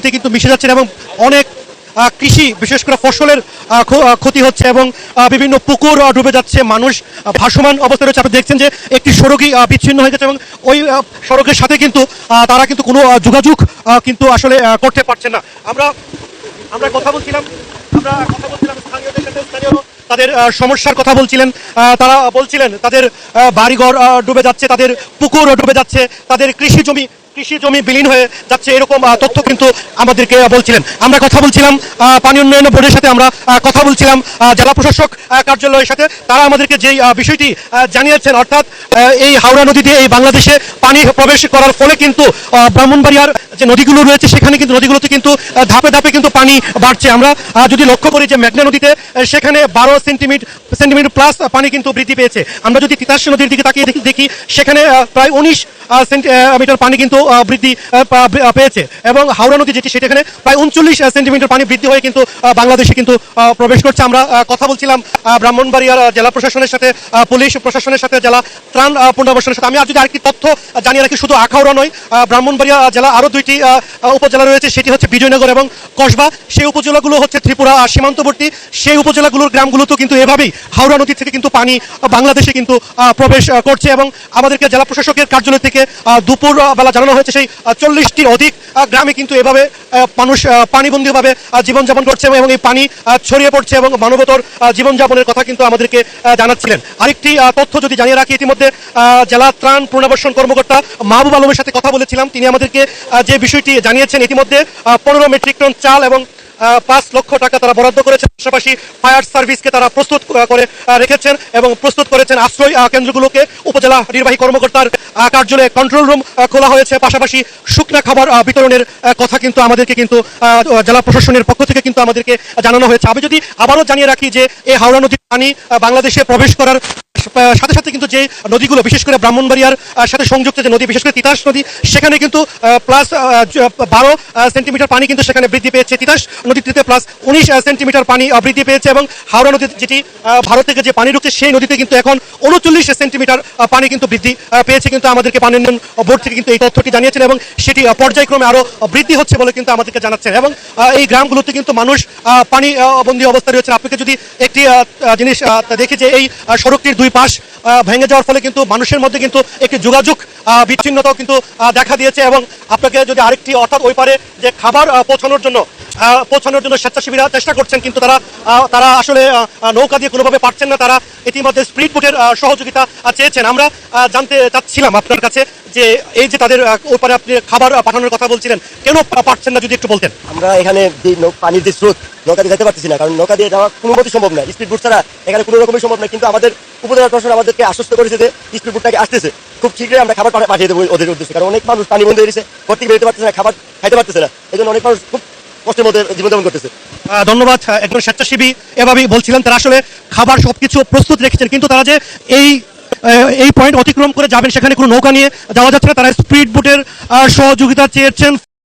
মাটিতে কিন্তু মিশে যাচ্ছেন এবং অনেক কৃষি, বিশেষ করে ফসলের ক্ষতি হচ্ছে এবং বিভিন্ন পুকুর ডুবে যাচ্ছে, মানুষ ভাসমান অবস্থায় রয়েছে। আপনি দেখছেন যে একটি সড়কই বিচ্ছিন্ন হয়ে গেছে এবং ওই সড়কের সাথে কিন্তু তারা কিন্তু কোনো যোগাযোগ কিন্তু আসলে করতে পারছে না। আমরা আমরা কথা বলছিলাম, আমরা কথা বলছিলাম স্থানীয়দের সাথে, স্থানীয় তাদের সমস্যার কথা বলছিলেন। তারা বলছিলেন, তাদের বাড়িঘর ডুবে যাচ্ছে, তাদের পুকুর ডুবে যাচ্ছে, তাদের কৃষি জমি কৃষি জমি বিলীন হয়ে যাচ্ছে, এরকম তথ্য কিন্তু আমাদেরকে বলছিলেন। আমরা কথা বলছিলাম পানি উন্নয়ন বোর্ডের সাথে আমরা কথা বলছিলাম জেলা প্রশাসক কার্যালয়ের সাথে। তারা আমাদেরকে যেই বিষয়টি জানিয়েছেন, অর্থাৎ এই হাওড়া নদী দিয়ে এই বাংলাদেশে পানি প্রবেশ করার ফলে কিন্তু ব্রাহ্মণবাড়িয়ার যে নদীগুলো রয়েছে, সেখানে কিন্তু, নদীগুলোতে কিন্তু ধাপে ধাপে কিন্তু পানি বাড়ছে। আমরা যদি লক্ষ্য করি যে মেঘনা নদীতে সেখানে বারো সেন্টিমিটার সেন্টিমিটার প্লাস পানি কিন্তু বৃদ্ধি পেয়েছে। আমরা যদি তিতাস নদীর দিকে তাকিয়ে দেখি সেখানে প্রায় উনিশ সেন্টিমিটার পানি কিন্তু বৃদ্ধি পেয়েছে। এবং হাওড়া নদী যেটি সেখানে প্রায় উনচল্লিশ সেন্টিমিটার পানি বৃদ্ধি হয়ে কিন্তু বাংলাদেশে কিন্তু প্রবেশ করছে। আমরা কথা বলছিলাম ব্রাহ্মণবাড়িয়ার জেলা প্রশাসনের সাথে পুলিশ প্রশাসনের সাথে জেলা ত্রাণ পুনর্বাসনের সাথে। আমি আর যদি আরেকটি তথ্য জানিয়ে রাখি শুধু আখাউড়া নয় ব্রাহ্মণবাড়িয়া জেলা আরও দুইটি উপজেলা রয়েছে। সেটি হচ্ছে বিজয়নগর এবং কসবা। সেই উপজেলাগুলো হচ্ছে ত্রিপুরা আহ, সীমান্তবর্তী। সেই উপজেলাগুলোর গ্রামগুলোতেও কিন্তু এভাবেই হাওড়া নদী থেকে কিন্তু পানি বাংলাদেশে কিন্তু প্রবেশ করছে। এবং আমাদেরকে জেলা প্রশাসকের কার্যালয় থেকে আহ, দুপুর বেলা জানানো হয়েছে সেই চল্লিশটির অধিক গ্রামে কিন্তু এভাবে মানুষ পানিবন্দীভাবে জীবনযাপন করছে এবং এই পানি ছড়িয়ে পড়ছে এবং মানবতর জীবনযাপনের কথা কিন্তু আমাদেরকে জানাচ্ছিলেন। আরেকটি তথ্য যদি জানিয়ে রাখি ইতিমধ্যে জেলা ত্রাণ পুনর্বাসন কর্মকর্তা মাহবুব আলমের সাথে কথা বলেছিলাম। তিনি আমাদেরকে যে বিষয়টি জানিয়েছেন ইতিমধ্যে পনেরো মেট্রিক টন চাল এবং পাঁচ লক্ষ টাকা তারা বরাদ্দ করেছেন। পাশাপাশি ফায়ার সার্ভিসকে তারা প্রস্তুত করে রেখেছেন এবং প্রস্তুত করেছেন আশ্রয় কেন্দ্রগুলোকে। উপজেলা নির্বাহী কর্মকর্তার কার্যালয়ে কন্ট্রোল রুম খোলা হয়েছে। পাশাপাশি শুকনা খাবার বিতরণের কথা কিন্তু আমাদেরকে কিন্তু জেলা প্রশাসনের পক্ষ থেকে কিন্তু আমাদেরকে জানানো হয়েছে। আমি যদি আবারও জানিয়ে রাখি যে এই হাওড়া নদীর পানি বাংলাদেশে প্রবেশ করার সাথে সাথে কিন্তু যে নদীগুলো, বিশেষ করে ব্রাহ্মণবাড়িয়ার সাথে সংযুক্ত যে নদী, বিশেষ করে তিতাস নদী, সেখানে কিন্তু প্লাস বারো সেন্টিমিটার পানি কিন্তু সেখানে বৃদ্ধি পেয়েছে। তিতাস নদীতে প্লাস উনিশ সেন্টিমিটার পানি বৃদ্ধি পেয়েছে এবং হাওড়া নদী যেটি ভারত থেকে যে পানি ঢুকছে সেই নদীতে কিন্তু এখন উনচল্লিশ সেন্টিমিটার পানি কিন্তু বৃদ্ধি পেয়েছে কিন্তু আমাদেরকে পানি উন্নয়ন বোর্ড থেকে কিন্তু এই তথ্যটি জানিয়েছেন এবং সেটি পর্যায়ক্রমে আরও বৃদ্ধি হচ্ছে বলে কিন্তু আমাদেরকে জানাচ্ছেন এবং এই গ্রামগুলোতে কিন্তু মানুষ পানি বন্দী অবস্থায় রয়েছে আপনাকে যদি একটি জিনিস দেখি যে এই সড়কটির দুই পাশ ভেঙে যাওয়ার ফলে কিন্তু মানুষের মধ্যে কিন্তু একটি যোগাযোগ বিচ্ছিন্নতাও কিন্তু দেখা দিয়েছে এবং আপনাকে যদি আরেকটি, অর্থাৎ ওই পারে যে খাবার পৌঁছানোর জন্য পৌঁছানোর জন্য স্বেচ্ছাসেবীরা চেষ্টা করছেন কিন্তু তারা তারা আসলে নৌকা দিয়ে কোনোভাবে পারছেন না তারা ইতিমধ্যে স্পিড বোটের সহযোগিতা চেয়েছেন। আমরা জানতে চাচ্ছিলাম আপনার কাছে যে এই যে তাদের আহ, ওই পারে আপনি খাবার পাঠানোর কথা বলছিলেন কেন পারছেন না যদি একটু বলতেন? আমরা এখানে পানির যে স্রোত নৌকা দিয়ে যেতে পারতেছি না কারণ নৌকা দিয়ে যাওয়া কোনো মতে সম্ভব না। স্পিড বোট ছাড়া এখানে কোনো রকমই সম্ভব না কিন্তু আমাদের উপজেলা প্রশাসন আমাদেরকে আশ্বস্ত করেছে যে স্পিড বোটটাকে আসতেছে। খুব শীঘ্রই আমরা খাবার পাঠিয়ে দেবো ওদের উদ্দেশ্যে কারণ অনেক মানুষ পানি বন্ধ হয়ে গেছে ঘর থেকে বেরোতে পারতেছে না খাবার খাইতে পারতেছে না। এই জন্য অনেক মানুষ খুব কষ্টের মধ্যে জীবনযাপন করতেছে। ধন্যবাদ একজন স্বেচ্ছাসেবী। এভাবেই বলছিলেন তারা আসলে খাবার সবকিছু প্রস্তুত রেখেছেন, কিন্তু তারা যে এই এই পয়েন্ট অতিক্রম করে যাবেন, সেখানে কোনো নৌকা নিয়ে যাওয়া যাচ্ছে না। তারা স্পিড বোটের সহযোগিতা চেয়েছেন।